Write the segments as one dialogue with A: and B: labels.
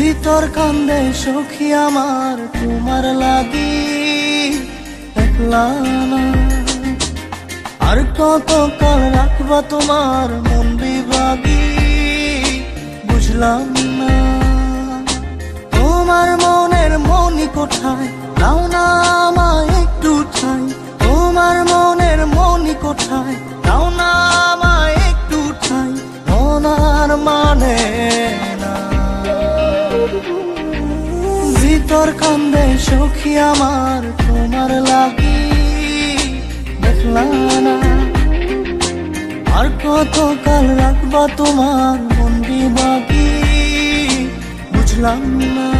A: ভিতর কান্দে সখী আমার, তোমার লাগি আর কত কাল রাখবা তোমার মন বিভাগী, বুঝলাম না। তোমার মনের মনি কোথায়? দাও না আমায় একটু ঠাই তোমার মনের মনি কোথায়? দাও না ভিতর কান্দে সখী আমার, তোমার লাগি দেখলা না। আর কত কাল রাখবা তোমার মন্দির বাকি বুঝলাম না।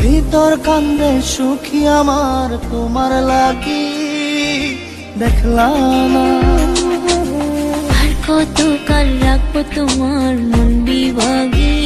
A: ভিতর কান্দে সুখী আমার তোমার লাগি। দেখলাম
B: আর কত কাল রাখব তোমার মন বিভাগে।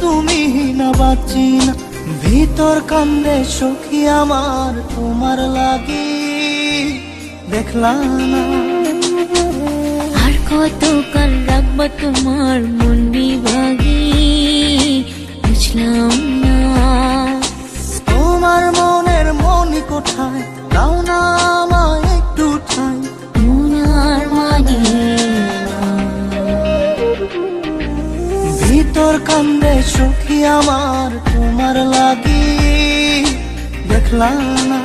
A: তুমি না বাঁচি না। ভিতর কান্দে সখী আমার তোমার লাগি। দেখলাম না।
B: আর কত কাল রাখব তোমার মন
A: সখী আমার তোমার লাগি। দেখলাম না।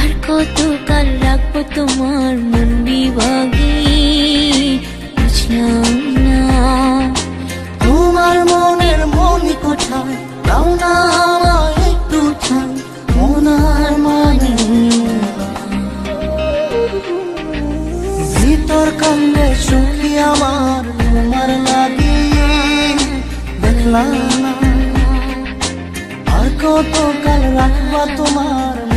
B: আর কত কাল রাখব তোমার মন বিভাগে?
A: না। আর কত কাল রাখবা তোমার